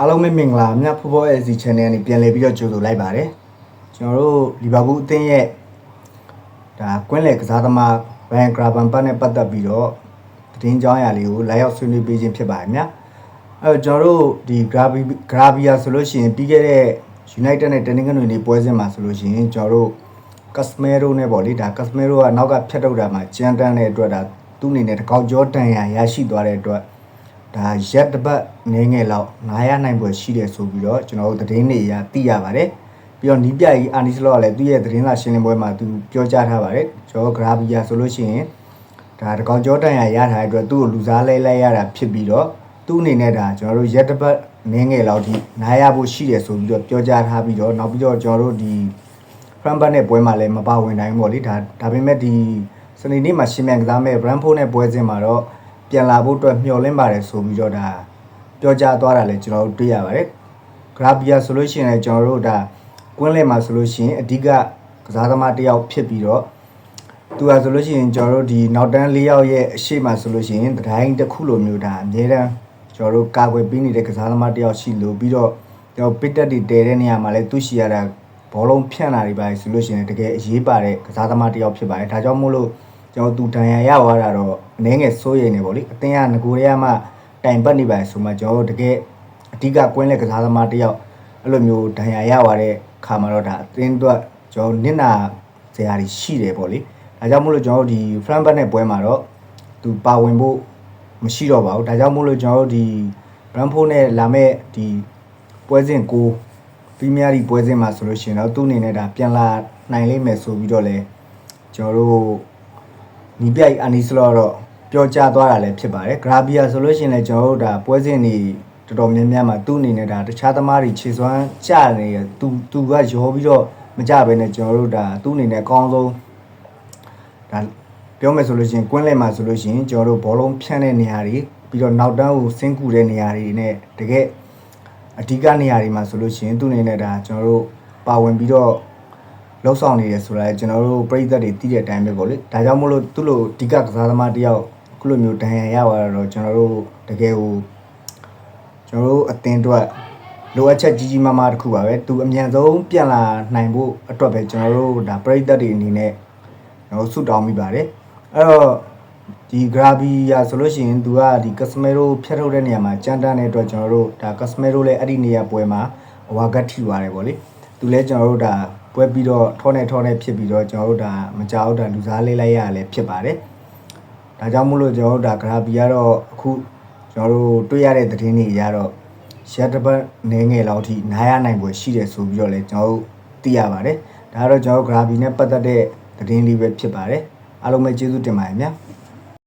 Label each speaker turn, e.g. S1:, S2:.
S1: အားလုံးပဲမင်္ဂလာမြတ်ဖူဘော LC channel နဲ့ပြန်လည်ပြီးတော့ကြိုဆိုလိုက်ပါတယ်ကျွန်တော်တို့လီဗာပူးအသင်းရဲ့ဒါကွင်းလယ်ကစားသမားဘန်ဂရာဘန်ပတ်နဲ့ပတ်သက်ပြီးတော့သတင်းကြောင်းအရာလေးကိုလာရောက်ဆွေးနွေးပေးခြင်းဖြစ်ပါတယ်မြတ်အဲတော့ကျွန်တော်တို့ဒီဂရာဘီဂရာဘီယာဆိုလို့ရှိရင်ပြီးခဲ့တဲ့ United နဲ့တနင်္ဂနွေနေ့ပွဲစဉ်မှာဆိုလို့ရှိရင်ကျွန်တော်တို့ Casemiro နဲ့ပေါ့လေဒါ Casemiro ကနောက်ကဖြတ်ထုတ်တာမှာကြမ်းတမ်းတဲ့အတွက်ဒါသူ့အနေနဲ့တကောက်ကြောတန်ရာရရှိသွားတဲ့အတွက် ဒါရက်တစ်ပတ်နေငယ်လောက်နားရနိုင်ပွဲရှိတယ်ဆိုပြီးတော့ကျွန်တော်တို့သတင်းတွေအရသိရပါတယ်ပြီးတော့နီးပြကြီးအာနီစလောကလည်းသူ့ရဲ့သတင်းစာရှင်းလင်းပွဲမှာသူပြောကြားထားပါတယ်ကျွန်တော်ဂရာဘီယာဆိုလို့ရှိရင်ဒါတကောင်ကြောတန်ရရထားတဲ့အတွက်သူ့ကိုလူစားလဲလဲရတာဖြစ်ပြီးတော့သူ့အနေနဲ့ဒါကျွန်တော်တို့ရက်တစ်ပတ်နေငယ်လောက်ထိနားရဖို့ရှိတယ်ဆိုပြီးတော့ပြောကြားထားပြီးတော့နောက်ပြီးတော့ကျွန်တော်တို့ဒီဖရန်ဘတ်နဲ့ပွဲမှာလည်းမပါဝင်နိုင်ဘူးပေါ့လေဒါဒါပေမဲ့ဒီစနေနေ့မှာရှင်းမြန်ကစားမဲ့ဘရန်ဖိုးနဲ့ပွဲစဉ်မှာတော့ ပြန်လာဖို့အတွက်မျှော်လင့်ပါတယ်ဆိုပြီးတော့ဒါပြောကြားသွားတာလည်းကျွန်တော်တို့တွေ့ရပါတယ်။ဂရာဘီယာဆိုလို့ရှိရင်လည်းကျွန်တော်တို့ဒါကွင်းလယ်မှာဆိုလို့ရှိရင်အဓိကကစားသမားတစ်ယောက်ဖြစ်ပြီးတော့သူဟာဆိုလို့ရှိရင်ကျွန်တော်တို့ဒီနောက်တန်း၄ယောက်ရဲ့အရှိမဆိုလို့ရှိရင်တတိုင်းတစ်ခုလိုမျိုးဒါအများတန်းကျွန်တော်တို့ကာကွယ်ပေးနေတဲ့ကစားသမားတစ်ယောက်ရှိလို့ပြီးတော့ကျွန်တော်ပစ်တက်တွေတဲတဲ့နေရာမှာလည်းသူရှိရတာဘောလုံးဖြန့်လာတွေပါဆိုလို့ရှိရင်တကယ်အရေးပါတဲ့ကစားသမားတစ်ယောက်ဖြစ်ပါတယ်ဒါကြောင့်မို့လို့ ကျွန်တော်သူတန်ရရသွားတာတော့အနေငယ်စိုးရိမ်နေပေါ့လေအတင်းကငကိုရဲမှတိုင်ပတ်နေပါဆိုမှကျွန်တော်တို့တကယ်အဓိကကွင်းလက်ကစားသမားတစ်ယောက်အဲ့လိုမျိုးဒဏ်ရာရသွားတဲ့ခါမှာတော့ဒါအတင်းတော့ကျွန်တော်နစ်နာဇရာကြီးရှိတယ်ပေါ့လေဒါကြောင့်မို့လို့ကျွန်တော်တို့ဒီ front back နဲ့ပွဲမှာတော့သူပါဝင်ဖို့မရှိတော့ပါဘူးဒါကြောင့်မို့လို့ကျွန်တော်တို့ဒီ Brentford နဲ့လာမဲ့ဒီပွဲစဉ်ကိုပရီးမီးယားလိပွဲစဉ်မှာဆိုလို့ရှိရင်တော့သူ့အနေနဲ့ဒါပြန်လာနိုင်လိမ့်မယ်ဆိုပြီးတော့လဲကျွန်တော်တို့ နီးပြိုက်အနီစလောတော့ပြောကြားသွားတာလည်းဖြစ်ပါတယ်ဂရာဘီယာဆိုလို့ရှိရင်လည်းကျွန်တော်တို့ဒါပွဲစဉ်တွေတော်တော်များများမှာသူ့အနေနဲ့ဒါတခြားသမားတွေခြေစွမ်းကျနေရသူသူကရောပြီးတော့မကြဘဲနဲ့ကျွန်တော်တို့ဒါသူ့အနေနဲ့အကောင်းဆုံးဒါပြောမယ်ဆိုလို့ရှိရင်ကွင်းလယ်မှာဆိုလို့ရှိရင်ကျွန်တော်တို့ဘောလုံးဖြန့်တဲ့နေရာတွေပြီးတော့နောက်တန်းကိုဆင်းကူတဲ့နေရာတွေနဲ့တကယ်အဓိကနေရာတွေမှာဆိုလို့ရှိရင်သူ့အနေနဲ့ဒါကျွန်တော်တို့ပါဝင်ပြီးတော့ လောက်ဆောင်နေတယ်ဆိုတာလည်းကျွန်တော်တို့ပြည်သက်တွေသိတဲ့အတိုင်းပဲပေါ့လေဒါကြောင့်မို့လို့သူ့လိုအဓိကကစားသမားတယောက်ခုလိုမျိုးဒဏ်ရာရသွားတော့ကျွန်တော်တို့တကယ်ကိုကျွန်တော်တို့အသင်းအတွက်လိုအပ်ချက်ကြီးကြီးမားမားတစ်ခုပါပဲသူအမြန်ဆုံးပြန်လာနိုင်ဖို့အတွက်ပဲကျွန်တော်တို့ဒါပြည်သက်တွေအနေနဲ့ကျွန်တော်ဆုတောင်းမိပါတယ်အဲ့တော့ဒီဂရာဘီယာဆိုလို့ရှိရင်သူကဒီကစမဲရိုဖြတ်ထုတ်တဲ့နေရာမှာကြမ်းတမ်းတဲ့အတွက်ကျွန်တော်တို့ဒါကစမဲရိုလည်းအဲ့ဒီနေရာပွဲမှာအဝါကတ်ထိသွားတယ်ပေါ့လေသူလည်းကျွန်တော်တို့ဒါ ပွဲပြီးတော့ထောနေထောနေဖြစ်ပြီးတော့ကျွန်တော်တို့ဒါမကြောက်ဒါလူစားလေးလိုက်ရလည်းဖြစ်ပါတယ်ဒါကြောင့်မို့လို့ကျွန်တော်တို့ဒါဂရာဘီကတော့အခုကျွန်တော်တို့တွေ့ရတဲ့သတင်းတွေအရတော့ရက်တစ်ပတ်နေငယ်လောက်ထိနားရနိုင်ပွဲရှိတယ်ဆိုပြီးတော့လည်းကျွန်တော်တို့သိရပါတယ်ဒါကတော့ကျွန်တော်တို့ဂရာဘီနဲ့ပတ်သက်တဲ့သတင်းလေးပဲဖြစ်ပါတယ်အားလုံးပဲကျေးဇူးတင်ပါတယ်ဗျာ